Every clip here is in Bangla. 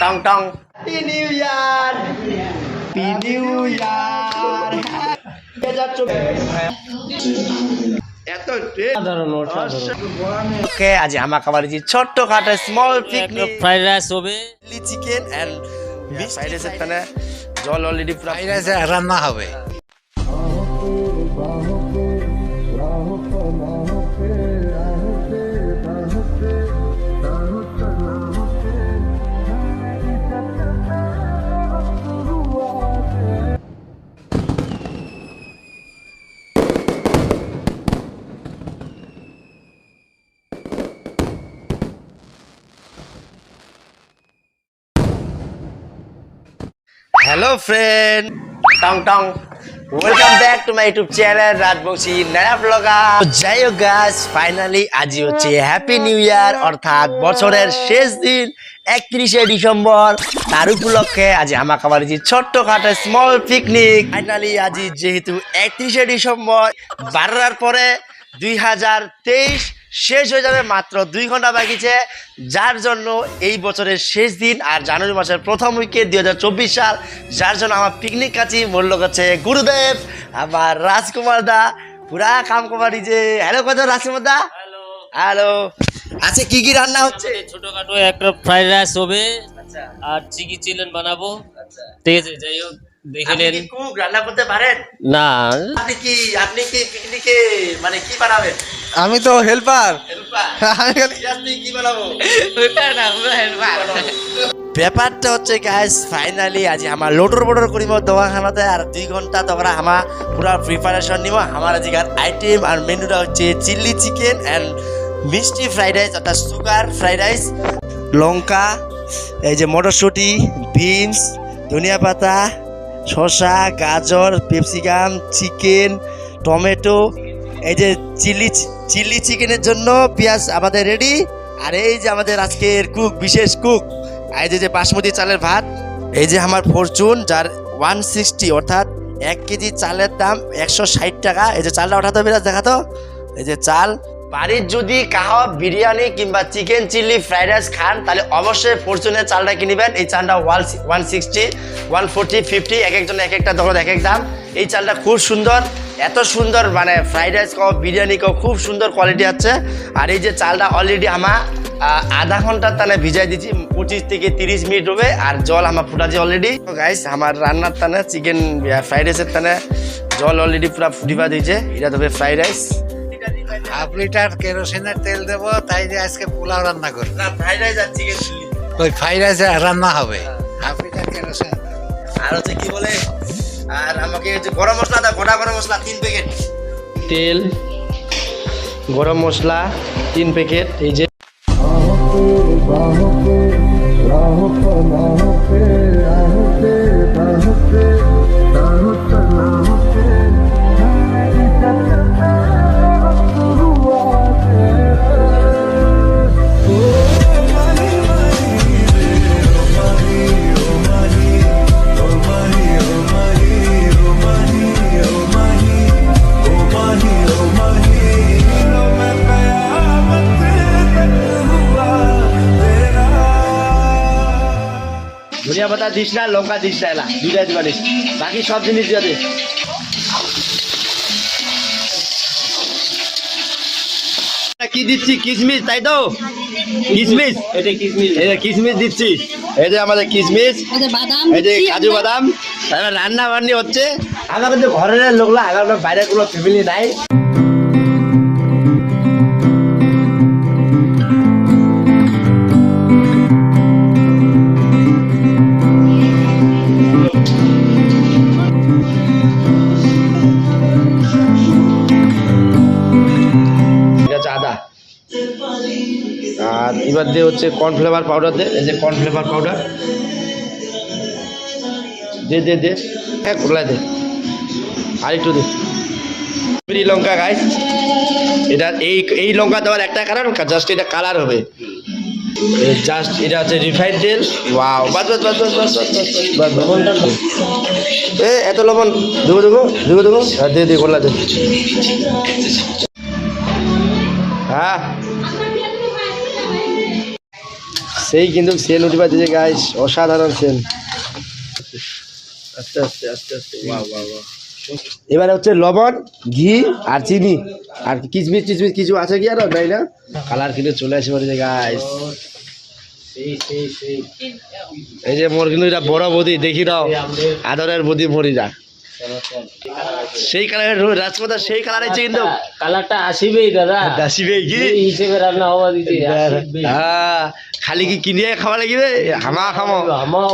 টং টং নিউ ইয়ার নিউ ইয়ার ওকে আজ আমার খাবার ছোট্ট খাটে স্মল পিকনিক ফ্রাইড রাইস হবে চিকেন এন্ড ফ্রাইড রাইসের জল অলরেডি ফ্রাইড রাইস রান্না হবে। হ্যালো ফ্রেন্ড টং টং welcome back to my YouTube channel Rajbanshi নয়া ব্লগার যাই হোক গাছ ফাইনালি আজই হচ্ছে হ্যাপি নিউ ইয়ার অর্থাৎ বছরের শেষ দিন একত্রিশে ডিসেম্বর তার উপলক্ষে আজ আমার খাবার যে ছোট্ট খাটো স্মল পিকনিক ফাইনালি আজ যেহেতু একত্রিশে ডিসেম্বর বারোটার পরে দুই হাজার তেইশ শেষ হয়ে যাবে মাত্র দুই ঘণ্টা বাকিছে যার জন্য এই বছরের শেষ দিন আর জানুয়ারি মাসের প্রথম উইকে দুই হাজার চব্বিশ সাল যার জন্য আমার পিকনিক কাছি মূল্য করছে গুরুদেব আমার রাজকুমার দা পুরা কাম কুমারি যে হ্যালো কত রাজকুমার দা? হ্যালো আচ্ছা কি কি রান্না হচ্ছে? ছোটখাটো একটা ফ্রাইড রাইস হবে আর চিকি চিলেন বানাবো। ঠিক আছে যাই হোক। দেখে আপনি নেন কি cook রান্না করতে পারেন? না। আপনি কি আপনি কি পিকনিকে মানে কি বানাবেন? আমি তো হেল্পার। আমি কি বানাবো? ব্যাপারটা হচ্ছে গাইস ফাইনালি আজ আমার লোটর বোটর করিব দোকানখানাতে আর দুই ঘণ্টা তোমরা আমার পুরা প্রিপারেশন নিব। আমার আজকের আইটেম আর মেনুটা হচ্ছে চিলি চিকেন অ্যান্ড মিষ্টি ফ্রাইড রাইস অর্থাৎ সুগার ফ্রাইড রাইস লঙ্কা এই যে মটরশুঁটি বিনস ধনিয়া পাতা শসা, গাজর, পেপসিকাম, চিকেন, টমেটো, এই যে চিলি চিলি চিকেনের জন্য পেঁয়াজ আমাদের রেডি আর এই যে আমাদের আজকের কুক বিশেষ কুক এই যে যে বাসমতি চালের ভাত, এই যে আমার ফরচুন যার ওয়ান সিক্সটি অর্থাৎ এক কেজি চালের দাম একশো ষাট টাকা। এই যে চালটা ওঠাতে বিরাজ, দেখাতো? এই যে চাল বাড়ির যদি কাহা বিরিয়ানি কিংবা চিকেন চিলি, ফ্রাইড রাইস খান, তাহলে অবশ্যই ফরচুনের চালটা কিনবেন এই চালটা one one sixty, one forty, fifty, এক একজন এক একটা দোকান এক এক দাম। এই চালটা খুব সুন্দর, এত সুন্দর মানে ফ্রাইড রাইস কও, বিরিয়ানি কও, খুব সুন্দর কোয়ালিটি আছে আর এই যে চালটা অলরেডি আমার আধা ঘণ্টার টানে ভিজাই দিচ্ছি পঁচিশ থেকে তিরিশ মিনিট হবে, আর জল আমার ফুটাছি অলরেডি গাইস আমার রান্নার তানে চিকেন ফ্রাইড রাইসের তানে জল অলরেডি পুরো ফুটিবা দিয়েছে। এটা তবে ফ্রাইড রাইস। হাফ লিটার কেরোসিনের তেল দেব তাই যে আজকে পোলাও রান্না করব। না ফ্রাইড রাইস আর চিকেন চিলি ওই ফ্রাইড রাইস রান্না হবে। Half litre kerosene. আর হচ্ছে কি বলে আর আমাকে হচ্ছে গরম মশলা দাও গোটা গরম মশলা তিন প্যাকেট তেল গরম মশলা তিন প্যাকেট এই যে ধনিয়া দিস না লঙ্কা দিস না এলা দুইটা দিবা দিস। বাকি সব জিনিস দিয়ে দে। কি দিচ্ছি? কিশমিশ তাই তো? কিশমিশ এটা কিশমিশ দিচ্ছি। এই যে আমাদের কিশমিশ বাদাম এই যে কাজু বাদাম। তারপরে রান্না বান্নি হচ্ছে। আমার কিন্তু ঘরের লোকলা আমার বাইরের কোনো ফ্যামিলি নাই। হচ্ছে কর্নফ্লেভার পাউডার দে এই যে কর্নফ্লেভার পাউডার দে দে দে হ্যাঁ খোলা দে আর একটু দে কাশ্মীরি লঙ্কা গাইস এটা এই এই লঙ্কা দেওয়ার একটা কারণ জাস্ট এটা কালার হবে জাস্ট এটা হচ্ছে রিফাইন তেল ওয়াও বাস বাস বাস বাস বাস বাস বাস এ এত লবণ দেবো দেবো দেবো দেবো হ্যাঁ দে দে খোলা দে হ্যাঁ সেই কিন্তু সেল উঠে পাচ্ছে যে গাইস অসাধারণ সেল আস্তে আস্তে আস্তে আস্তে বাহ বাহ বাহ এবারে হচ্ছে লবণ ঘি আর চিনি। আর কিচমিচ টিচমিচ কিছু আছে কি আর? তাই না? কালার কিন্তু চলে আসে পারে গাইস এই যে মোর কিন্তু এটা বড় বদি দেখি দাও আদরের বদি মরিরা সেই কালারের রাজমাতা সেই কালার আছে কিন্তু কালারটা আসিবেই দাদা। দাসিবে কি? এই হিসেবে রান্না হওয়া দিতে হ্যাঁ, খালি কি কিনিয়ে খাওয়া লাগিবে? হামা খামো। আমার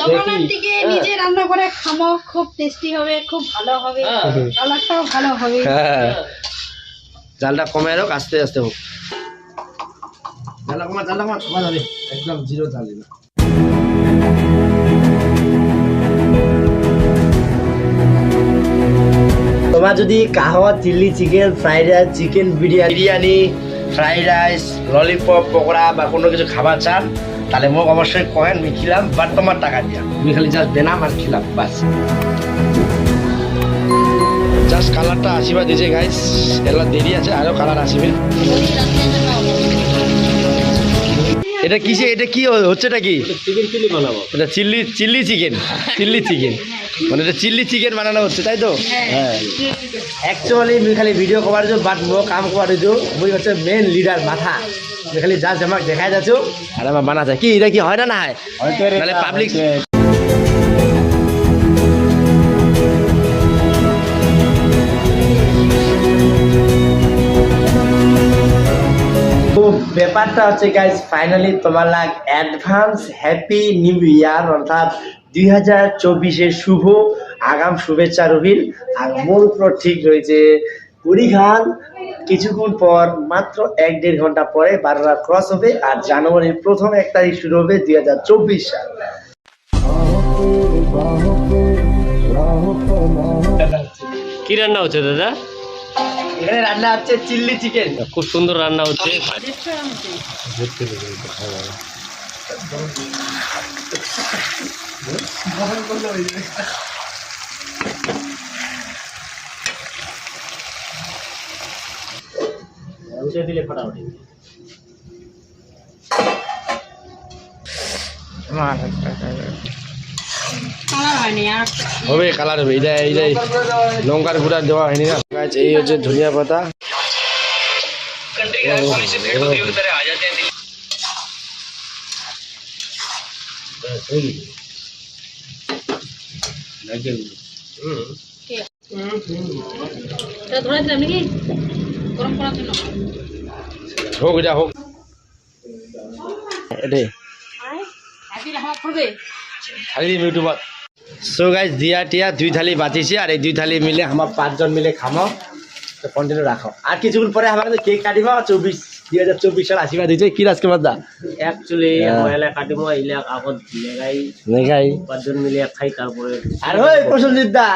দোকানের থেকে নিজে রান্না করে খামো খুব টেস্টি হবে খুব ভালো হবে কালারটাও ভালো হবে। হ্যাঁ। জালটা কমে হোক আস্তে আস্তে হোক। জালটা কমা জালটা কমা কমা যাবে একদম জিরো জাল দিবে তোমার যদি কাহওয়া chilli chicken fried rice chicken biryani biryani fried rice lollipop pakora বা কোনো কিছু খাবার চান, তাহলে মোক অবশ্যই কহেন, আমি খিলাম, বাট তোমার টাকা দিয়া। আমি খালি জাস্ট দেনাম আর খিলাম, বাস। জাস্ট কালারটা আসিবা দিছে গাইস এলা দেরি আছে আরও কালার আসিবে। এটা কিসে? এটা কি হচ্ছে হচ্ছেটা কি? চিকেন চিলি বানাবো। এটা চিল্লি চিল্লি চিকেন চিল্লি চিকেন। মানে এটা চিল্লি চিকেন বানানো হচ্ছে তাই তো? হ্যাঁ। অ্যাকচুয়ালি আমি খালি ভিডিও করার জন্য বাট মো কাম করার জন্য মুই হচ্ছে মেন লিডার মাথা। খালি যা জামাক দেখাই যাচ্ছ। আর আমার বানাচ্ছে। কি এটা কি হয় না না হয়? তাহলে পাবলিক ব্যাপারটা হচ্ছে গাইজ ফাইনালি তোমার লাগ অ্যাডভান্স হ্যাপি নিউ ইয়ার অর্থাৎ দুই হাজার চব্বিশের শুভ, আগাম শুভেচ্ছা রহিল। আর উপর ঠিক রয়েছে কুড়িঘাট কিছুক্ষণ পর, মাত্র এক দেড় ঘণ্টা পরে বারোটা ক্রস হবে, আর জানুয়ারির প্রথম এক তারিখ শুরু হবে দুই হাজার চব্বিশ সাল। কি রান্না হচ্ছে দাদা? এখানে রান্না হচ্ছে চিল্লি চিকেন। খুব সুন্দর রান্না হচ্ছে। উঠে দিলে ফাটাফাটি হবে কালার হবে। এইটা এইটাই লঙ্কার গুঁড়া দেওয়া হয়নি না? গাছ এই হচ্ছে ধনিয়া পাতা এটা ধরে দিলাম নাকি গরম করার জন্য হোক এটা হোক এটাই পড়বে ইউটিউবত সো গাইজ দিয়া টিয়া দুই থালি বাঁচিছি আর এই দুই থালি মিলে আমার পাঁচজন মিলে খাম। তো কন্টিনিউ রাখো আর কিছুক্ষণ পরে আমার কিন্তু কেক কাটিব চব্বিশ দুই হাজার চব্বিশ সাল আশীর্বাদ দিচ্ছে কি রাজকে দা অ্যাকচুয়ালি। মহিলা কাটিব ইলাক আগত নেগাই। নেগাই। পাঁচজন মিলে খাই তারপরে আর ওই প্রসঞ্জিত দা।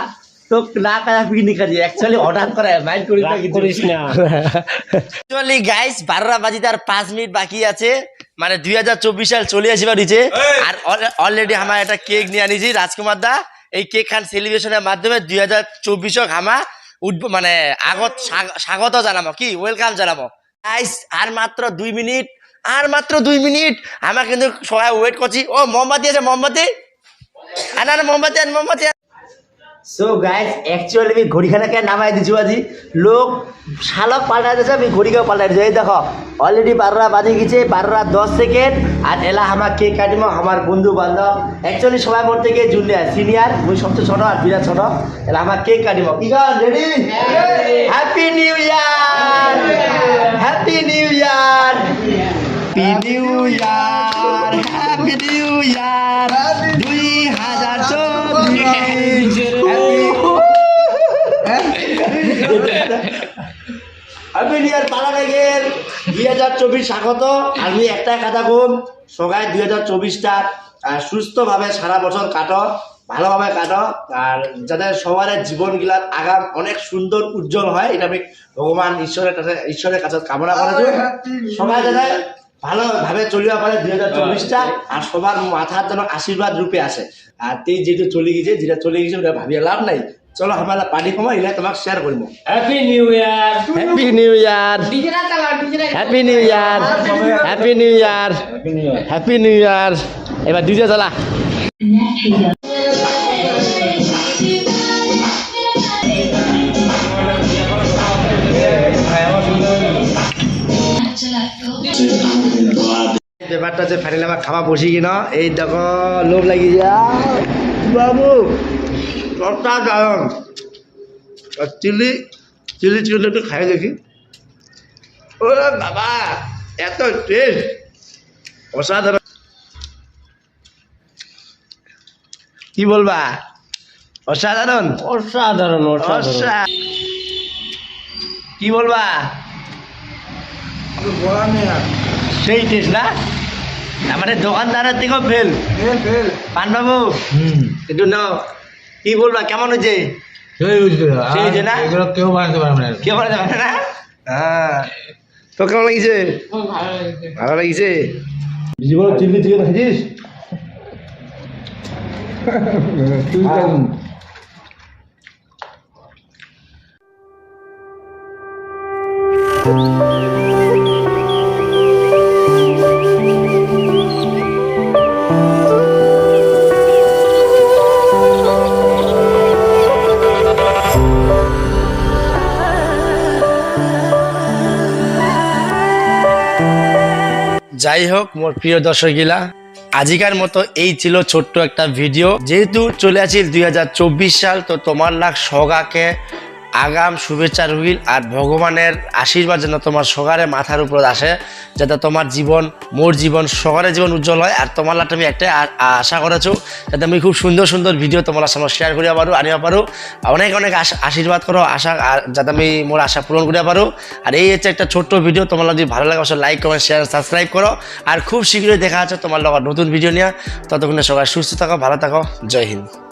তো না কাজা পিকনিক কাজে অ্যাকচুয়ালি অর্ডার করে মাইন্ড করিস রাগ করিস না। অ্যাকচুয়ালি গাইস বারোটা বাজিতে আর পাঁচ মিনিট বাকি আছে। মানে দুই হাজার চব্বিশ সাল চলে আসিবা দিছে আর অলরেডি আমার একটা কেক নিয়ে আনিছি রাজকুমার দা এই কেক খান সেলিব্রেশনের মাধ্যমে দুই হাজার চব্বিশক আমা উদ্ভ মানে আগত স্বাগ- স্বাগত জানাব কি? ওয়েলকাম জানাব গাইস আর মাত্র দুই মিনিট আর মাত্র দুই মিনিট। আমার কিন্তু সবাই ওয়েট করছি। ও মোমবাতি আছে মোমবাতি। আনা মোমবাতি আন মোমবাতি সো গাইস অ্যাকচুয়ালি আমি ঘড়িখানাকে নামাই দিছি আজি। লোক শালক পাল্টাই দিয়েছে আমি ঘড়িকেও পাল্টাই দিয়েছি এই দেখো অলরেডি বারোটা বাজে গেছে বারোটা দশ সেকেন্ড আর এলা আমার কেক কাটিব আমার বন্ধু বান্ধব। অ্যাকচুয়ালি সবাই মোর থেকে জুনিয়র সিনিয়র মুই সবচেয়ে ছোট আর বিরাট ছোট। এলা আমার কেক কাটিব কি ready happy new year happy new year happy new year happy new year দুই হাজার চব্বিশ। হ্যাপি নিউ পালা গেল দুই হাজার চব্বিশ স্বাগত। আমি একটা কথা কম দুই হাজার চব্বিশটা সুস্থভাবে সারা বছর ভালোভাবে আর যাতে সবার জীবন গিলার আগাম অনেক সুন্দর, উজ্জ্বল হয়, এটা আমি ভগবান ঈশ্বরের কাছে ঈশ্বরের কাছে কামনা করেছি সবাই যাতে ভালোভাবে চলিবা পারে দুই হাজার চব্বিশটা, আর সবার মাথার যেন আশীর্বাদ রূপে আসে। আর তুই যেটা চলে গেছে, যেটা চলে গেছে, ওটা ভাবিয়ে লাভ নাই। চলো আমার পার্টি কমা ইলা তোমাক শেয়ার করব happy new year happy new year happy new year happy new year happy new year এবার ডিজে চালা ব্যাপারটা যে ফাইনালি আমার খাওয়া বসি কিনা এই দেখো লোভ লাগি যা। বাবু অসাধারণ আর চিলি চিলি চিকেন একটু খাই দেখি। ও বাবা এত টেস্ট অসাধারণ কি বলবা? অসাধারণ অসাধারণ অসাধারণ কি বলবা? সেই টেস্ট না? আমাদের দোকানদারের থেকেও ফেল পান বাবু একটু নাও। কি বলবা কেমন হয়েছে? সেই না? কেউ বানাতে পারবে না। না? হ্যাঁ। তো কেমন লাগিছে? ভালো লাগিছে? জীবন চিল্লি চিকেন খাইছিস? যাই হোক মোর প্রিয় দর্শকগিলা, আজিকার মতো এই ছিল ছোট্ট একটা ভিডিও। যেহেতু চলে আসি দুই হাজার চব্বিশ সাল, তো তোমার নাক সগাকে আগাম শুভেচ্ছা রহিল আর ভগবানের আশীর্বাদ যেন তোমার সগারে মাথার উপর আসে, যাতে তোমার জীবন, মোর জীবন সগারের জীবন উজ্জ্বল হয়। আর তোমার লাগ আমি একটাই আশা করেছ, যাতে আমি খুব সুন্দর সুন্দর ভিডিও তোমার সামনে শেয়ার করিয়া পারো, আনিয়া পারো। অনেক অনেক আশা- আশীর্বাদ করো, আশা যাতে আমি মোর আশা পূরণ করিয়া পারো। আর এই হচ্ছে একটা ছোট্ট ভিডিও, তোমার যদি ভালো লাগে অবশ্যই লাইক কমেন্ট শেয়ার সাবস্ক্রাইব করো। আর খুব শীঘ্রই দেখা আছে তোমার লগত নতুন ভিডিও নিয়ে। ততক্ষণে সবাই সুস্থ থাকো, ভালো থাকো, জয় হিন্দ।